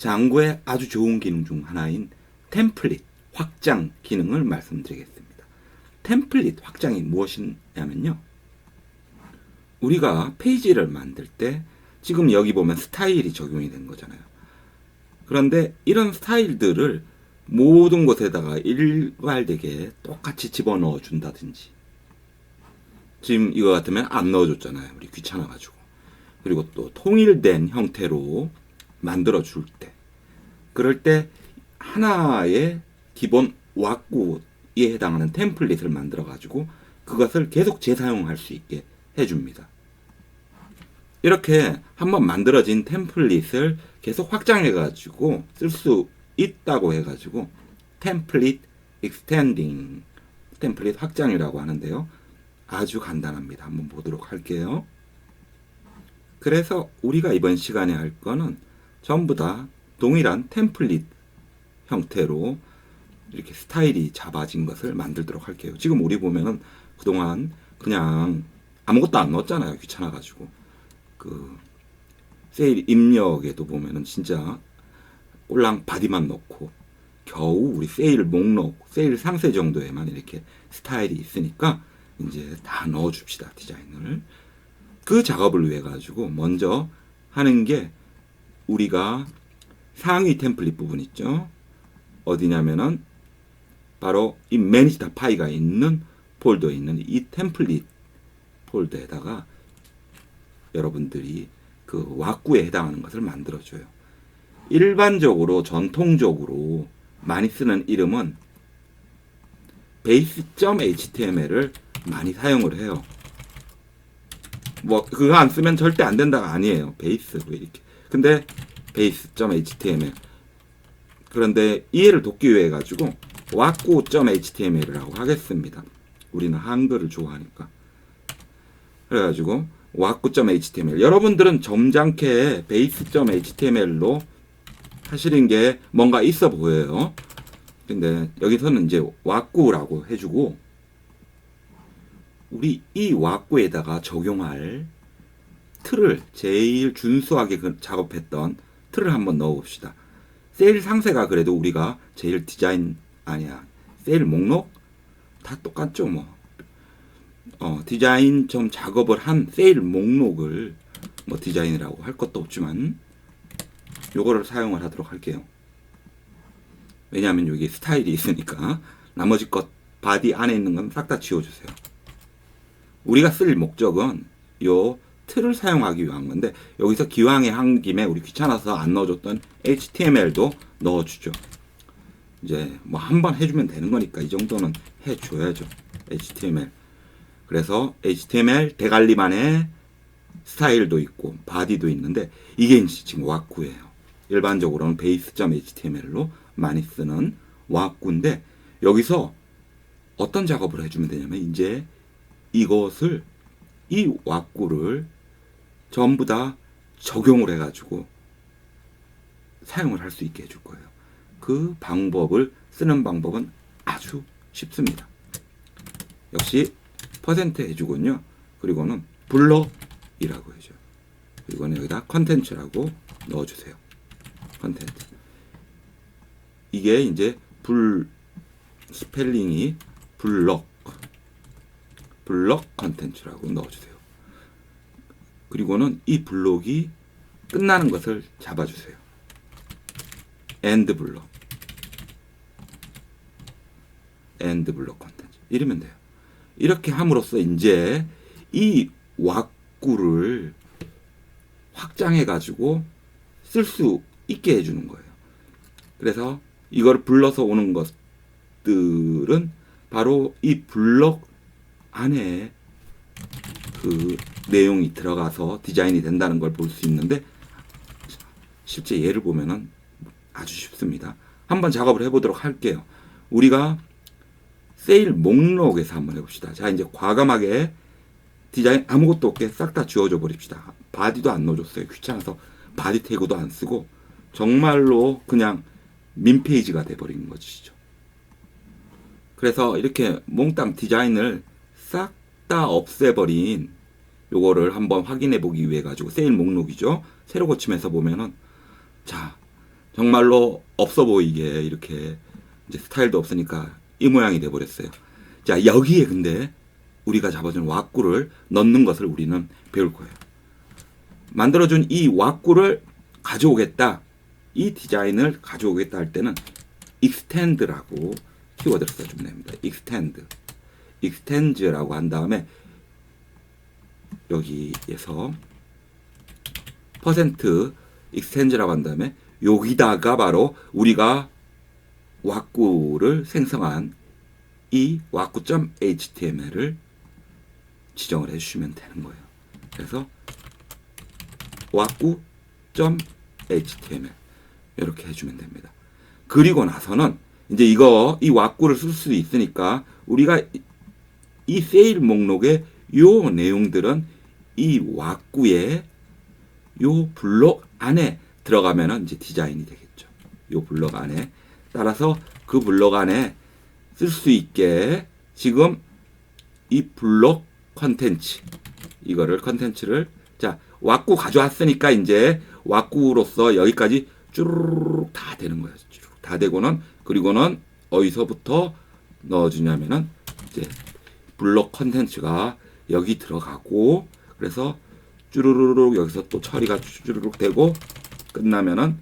장구의 아주 좋은 기능 중 하나인 템플릿 확장 기능을 말씀드리겠습니다. 템플릿 확장이 무엇이냐면요. 우리가 페이지를 만들 때 지금 여기 보면 스타일이 적용이 된 거잖아요. 그런데 이런 스타일들을 모든 곳에다가 일괄되게 똑같이 집어넣어 준다든지 지금 이거 같으면 안 넣어줬잖아요. 우리 귀찮아가지고. 그리고 또 통일된 형태로 만들어 줄 때. 그럴 때 하나의 기본 왁구에 해당하는 템플릿을 만들어 가지고 그것을 계속 재사용할 수 있게 해줍니다. 이렇게 한번 만들어진 템플릿을 계속 확장해 가지고 쓸 수 있다고 해 가지고 템플릿 익스텐딩 템플릿 확장이라고 하는데요. 아주 간단합니다. 한번 보도록 할게요. 그래서 우리가 이번 시간에 할 거는 전부 다 동일한 템플릿 형태로 이렇게 스타일이 잡아진 것을 만들도록 할게요. 지금 우리 보면은 그동안 그냥 아무것도 안 넣었잖아요. 귀찮아가지고. 그, 세일 입력에도 보면은 진짜 꼴랑 바디만 넣고 겨우 우리 세일 목록, 세일 상세 정도에만 이렇게 스타일이 있으니까 이제 다 넣어줍시다. 디자인을. 그 작업을 위해 가지고 먼저 하는 게 우리가 상위 템플릿 부분 있죠. 어디냐면은 바로 이 매니지 다 파이가 있는 폴더에 있는 이 템플릿 폴더에다가 여러분들이 그 왁구에 해당하는 것을 만들어줘요. 일반적으로 전통적으로 많이 쓰는 이름은 base.html을 많이 사용을 해요. 뭐 그거 안 쓰면 절대 안 된다가 아니에요. 베이스로 이렇게. 근데 base.html 그런데 이해를 돕기 위해 가지고 왁구.html이라고 하겠습니다. 우리는 한글을 좋아하니까. 그래가지고 왁구.html 여러분들은 점잖게 base.html로 하시는 게 뭔가 있어 보여요. 근데 여기서는 이제 왁구라고 해주고 우리 이 왁구에다가 적용할 틀을 제일 준수하게 그 작업했던 틀을 한번 넣어봅시다. 세일 상세가 그래도 우리가 제일 디자인 아니야. 세일 목록 다 똑같죠 뭐. 어, 디자인 좀 작업을 한 세일 목록을 뭐 디자인이라고 할 것도 없지만 요거를 사용을 하도록 할게요. 왜냐하면 여기 스타일이 있으니까 나머지 것 바디 안에 있는 건 싹 다 지워주세요. 우리가 쓸 목적은 요 틀을 사용하기 위한 건데 여기서 기왕에 한 김에 우리 귀찮아서 안 넣어줬던 HTML도 넣어주죠. 이제 뭐 한 번 해주면 되는 거니까 이 정도는 해줘야죠. HTML. 그래서 HTML 대관리만의 스타일도 있고 바디도 있는데 이게 지금 왁구예요. 일반적으로는 base.html로 많이 쓰는 왁구인데 여기서 어떤 작업을 해주면 되냐면 이제 이것을 이 왁구를 전부 다 적용을 해가지고 사용을 할 수 있게 해줄 거예요. 그 방법을 쓰는 방법은 아주 쉽습니다. 역시 퍼센트 해주군요. 그리고는 블럭이라고 해줘요. 그리고는 여기다 컨텐츠라고 넣어주세요. 컨텐츠. 이게 이제 불 스펠링이 블럭 블럭 컨텐츠라고 넣어주세요. 그리고는 이 블록이 끝나는 것을 잡아주세요. 엔드 블록 엔드 블록 컨텐츠 이러면 돼요. 이렇게 함으로써 이제 이 왁구를 확장해 가지고 쓸 수 있게 해주는 거예요. 그래서 이걸 불러서 오는 것들은 바로 이 블럭 안에 그 내용이 들어가서 디자인이 된다는 걸 볼 수 있는데 실제 예를 보면은 아주 쉽습니다. 한번 작업을 해보도록 할게요. 우리가 세일 목록에서 한번 해봅시다. 자 이제 과감하게 디자인 아무것도 없게 싹 다 지워줘 버립시다. 바디도 안 넣어줬어요. 귀찮아서 바디 태그도 안 쓰고 정말로 그냥 민 페이지가 돼버린 것이죠. 그래서 이렇게 몽땅 디자인을 싹 다 없애버린 요거를 한번 확인해 보기 위해 가지고 세일 목록이죠. 새로 고침해서 보면은 자 정말로 없어 보이게 이렇게 이제 스타일도 없으니까 이 모양이 돼 버렸어요. 자, 여기에 근데 우리가 잡아준 왁구를 넣는 것을 우리는 배울 거예요. 만들어준 이 왁구를 가져오겠다. 이 디자인을 가져오겠다 할 때는 extend라고 키워드를 써주면 됩니다. extend. extend라고 한 다음에 여기에서 퍼센트 extend라고 한 다음에 여기다가 바로 우리가 왁구를 생성한 이 왁구.html을 지정을 해주시면 되는 거예요. 그래서 왁구.html 이렇게 해주면 됩니다. 그리고 나서는 이제 이거 이 왁구를 쓸 수 있으니까 우리가 이- 이 세일 목록의 요 내용들은 이 왁구의 요 블록 안에 들어가면은 이제 디자인이 되겠죠. 요 블록 안에 따라서 그 블록 안에 쓸 수 있게 지금 이 블록 컨텐츠 이거를 컨텐츠를 자 왁구 가져왔으니까 이제 왁구로서 여기까지 쭈르륵 다 되는 거예요. 쭈르륵 다 되고는 그리고는 어디서부터 넣어주냐면은 이제 블록 컨텐츠가 여기 들어가고 그래서 쭈르르륵 여기서 또 처리가 쭈르륵 되고 끝나면은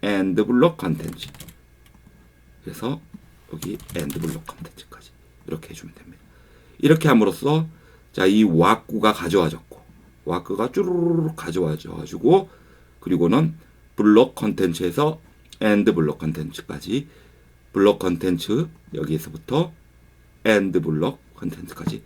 엔드 블록 컨텐츠 그래서 여기 엔드 블록 컨텐츠까지 이렇게 해주면 됩니다. 이렇게 함으로써 자이 왁구가 가져와졌고 왁구가 쭈르르륵 가져와져가지고 그리고는 블록 컨텐츠에서 엔드 블록 컨텐츠까지 블록 컨텐츠 여기에서부터 엔드 블록 컨텐츠까지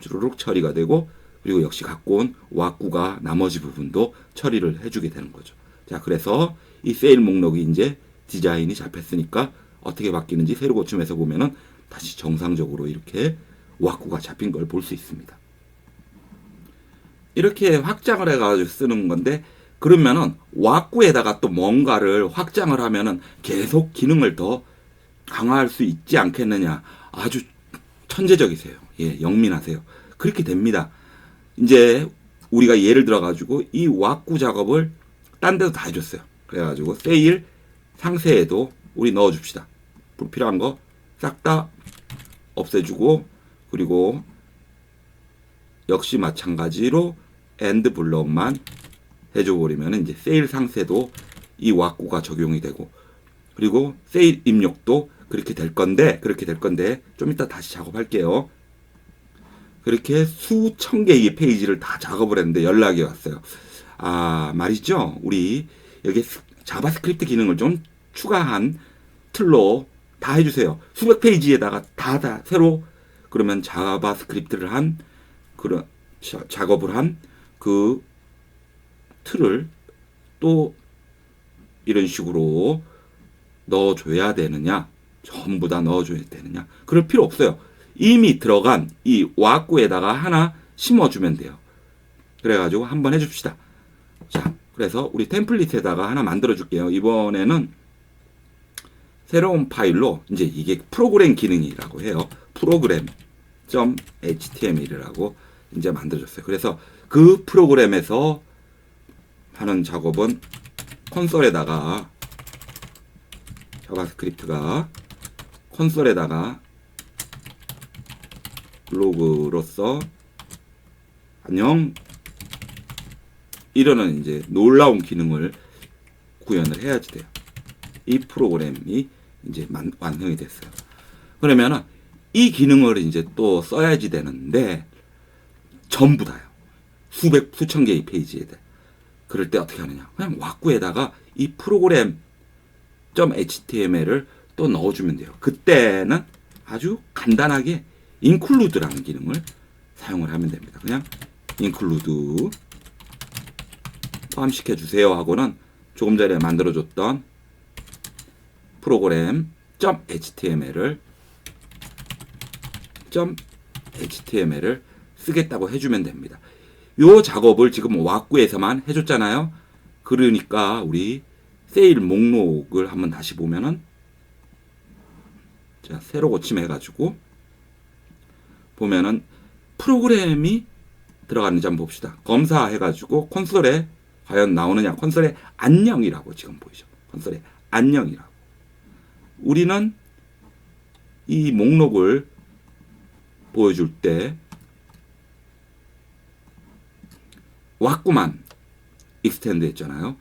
쭈르륵 처리가 되고 그리고 역시 갖고 온 왁구가 나머지 부분도 처리를 해주게 되는 거죠. 자 그래서 이 세일 목록이 이제 디자인이 잡혔으니까 어떻게 바뀌는지 새로 고침해서 보면은 다시 정상적으로 이렇게 왁구가 잡힌 걸 볼 수 있습니다. 이렇게 확장을 해가지고 쓰는 건데 그러면은 왁구에다가 또 뭔가를 확장을 하면은 계속 기능을 더 강화할 수 있지 않겠느냐 아주 천재적이세요. 예, 영민하세요. 그렇게 됩니다. 이제 우리가 예를 들어 가지고 이 왁구 작업을 딴 데도 다 해줬어요. 그래가지고 세일 상세에도 우리 넣어줍시다. 불필요한 거 싹 다 없애주고 그리고 역시 마찬가지로 엔드 블럭만 해줘 버리면 이제 세일 상세도 이 왁구가 적용이 되고 그리고 세일 입력도 그렇게 될 건데 그렇게 될 건데 좀 이따 다시 작업할게요. 그렇게 수천 개의 페이지를 다 작업을 했는데 연락이 왔어요. 아 말이죠. 우리 여기 스- 자바스크립트 기능을 좀 추가한 틀로 다 해주세요. 수백 페이지에다가 다 다 새로 그러면 자바스크립트를 한 그런 자- 작업을 한 그 틀을 또 이런 식으로 넣어줘야 되느냐? 전부 다 넣어줘야 되느냐? 그럴 필요 없어요. 이미 들어간 이 왁구에다가 하나 심어주면 돼요. 그래가지고 한번 해줍시다. 자, 그래서 우리 템플릿에다가 하나 만들어줄게요. 이번에는 새로운 파일로 이제 이게 프로그램 기능이라고 해요. 프로그램 .html이라고 이제 만들어줬어요. 그래서 그 프로그램에서 하는 작업은 콘솔에다가 자바스크립트가 콘솔에다가 블로그로서 안녕 이러는 이제 놀라운 기능을 구현을 해야지 돼요. 이 프로그램이 이제 만- 완성이 됐어요. 그러면은 이 기능을 이제 또 써야지 되는데 전부 다요. 수백 수천 개의 페이지에 돼. 그럴 때 어떻게 하느냐? 그냥 왁구에다가 이 프로그램 .html을 또 넣어주면 돼요. 그때는 아주 간단하게 include라는 기능을 사용을 하면 됩니다. 그냥 include 포함시켜 주세요 하고는 조금 전에 만들어줬던 프로그램 .html을 .html을 쓰겠다고 해주면 됩니다. 요 작업을 지금 왁구에서만 해줬잖아요. 그러니까 우리 세일 목록을 한번 다시 보면은 자 새로 고침해가지고 보면은 프로그램이 들어가는지 한번 봅시다. 검사해가지고 콘솔에 과연 나오느냐? 콘솔에 안녕이라고 지금 보이죠. 컨솔에 안녕이라고. 우리는 이 목록을 보여줄 때 왁구만 익스텐드 했잖아요.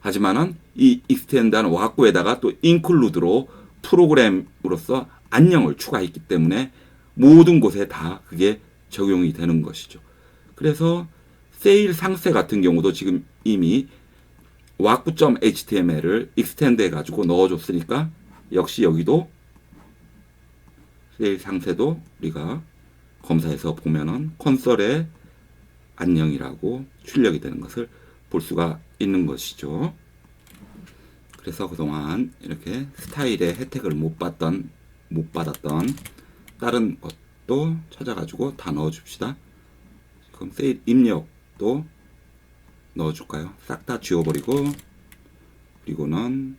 하지만은 이 익스텐드한 왁구에다가 또 인클루드로 프로그램으로서 안녕을 추가했기 때문에 모든 곳에 다 그게 적용이 되는 것이죠. 그래서 세일 상세 같은 경우도 지금 이미 왁구.html을 익스텐드 해가지고 넣어줬으니까 역시 여기도 세일 상세도 우리가 검사해서 보면은 콘솔에 안녕이라고 출력이 되는 것을 볼 수가 있는 것이죠. 그래서 그동안 이렇게 스타일의 혜택을 못 받던 못 받았던 다른 것도 찾아가지고 다 넣어줍시다. 지금 세일 입력도 넣어줄까요? 싹 다 지워버리고 그리고는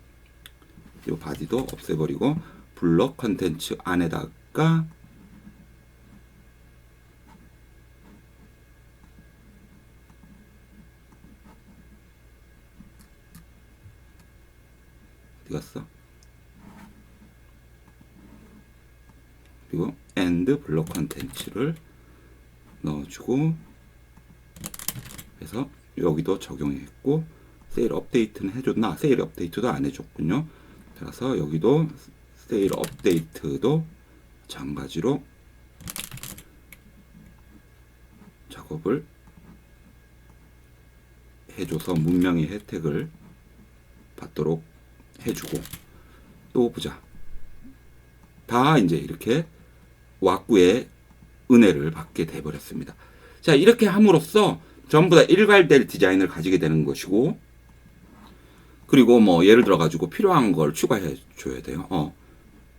이 바디도 없애버리고 블럭 컨텐츠 안에다가 어디 갔어? End 블록 컨텐츠를 넣어주고 그래서 여기도 적용했고 세일 업데이트는 해줬나? 세일 업데이트도 안 해줬군요. 따라서 여기도 세일 업데이트도 마찬가지로 작업을 해줘서 문명의 혜택을 받도록 해주고 또 보자. 다 이제 이렇게 왁구의 은혜를 받게 돼버렸습니다. 자 이렇게 함으로써 전부 다 일괄될 디자인을 가지게 되는 것이고 그리고 뭐 예를 들어 가지고 필요한 걸 추가해 줘야 돼요. 어.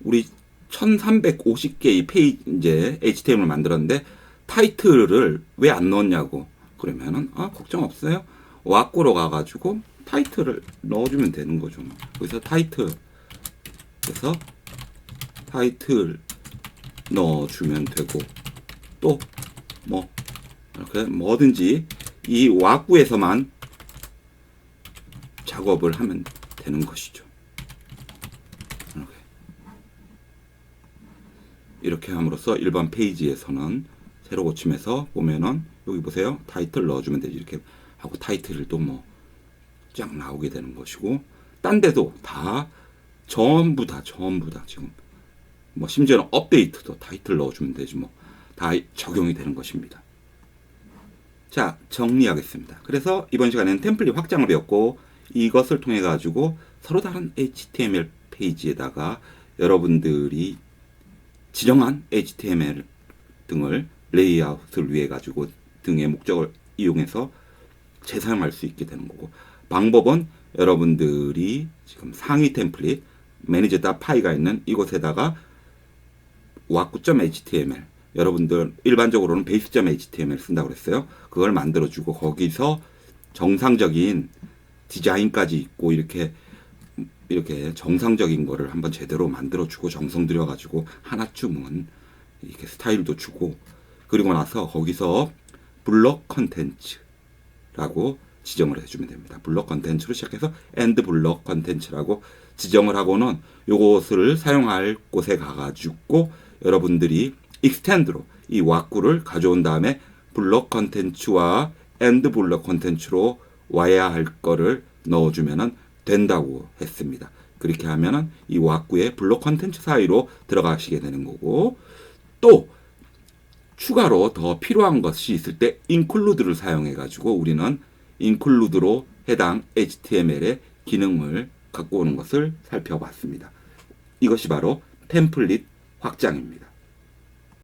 우리 1350개의 페이지 이제 HTML 만들었는데 타이틀을 왜 안 넣었냐고 그러면은 아 걱정 없어요. 왁구로 가 가지고 타이틀을 넣어주면 되는 거죠. 그래서 타이틀 그래서 타이틀 넣어주면 되고 또 뭐 이렇게 뭐든지 이 왁구에서만 작업을 하면 되는 것이죠. 이렇게. 이렇게 함으로써 일반 페이지에서는 새로 고침해서 보면은 여기 보세요. 타이틀 넣어주면 되지. 이렇게 하고 타이틀을 또 뭐 쫙 나오게 되는 것이고 딴 데도 다 전부 다 전부 다 지금 뭐 심지어는 업데이트도 타이틀 넣어주면 되지 뭐 다 적용이 되는 것입니다. 자 정리하겠습니다. 그래서 이번 시간에는 템플릿 확장을 배웠고 이것을 통해 가지고 서로 다른 HTML 페이지에다가 여러분들이 지정한 HTML 등을 레이아웃을 위해 가지고 등의 목적을 이용해서 재사용할 수 있게 되는 거고 방법은 여러분들이 지금 상위 템플릿 매니저 파이가 있는 이곳에다가 왁구.html 여러분들 일반적으로는 베이스.html 쓴다고 그랬어요. 그걸 만들어 주고 거기서 정상적인 디자인까지 있고 이렇게 이렇게 정상적인 거를 한번 제대로 만들어 주고 정성 들여 가지고 하나쯤은 이렇게 스타일도 주고 그리고 나서 거기서 블럭 컨텐츠라고 지정을 해주면 됩니다. 블럭 컨텐츠로 시작해서 엔드 블럭 컨텐츠라고 지정을 하고는 요것을 사용할 곳에 가가지고 여러분들이 익스텐드로 이 왁구를 가져온 다음에 블럭 컨텐츠와 엔드 블럭 컨텐츠로 와야 할 거를 넣어주면은 된다고 했습니다. 그렇게 하면은 이 왁구의 블록 컨텐츠 사이로 들어가시게 되는 거고 또 추가로 더 필요한 것이 있을 때 include를 사용해 가지고 우리는 include로 해당 HTML의 기능을 갖고 오는 것을 살펴봤습니다. 이것이 바로 템플릿 확장입니다.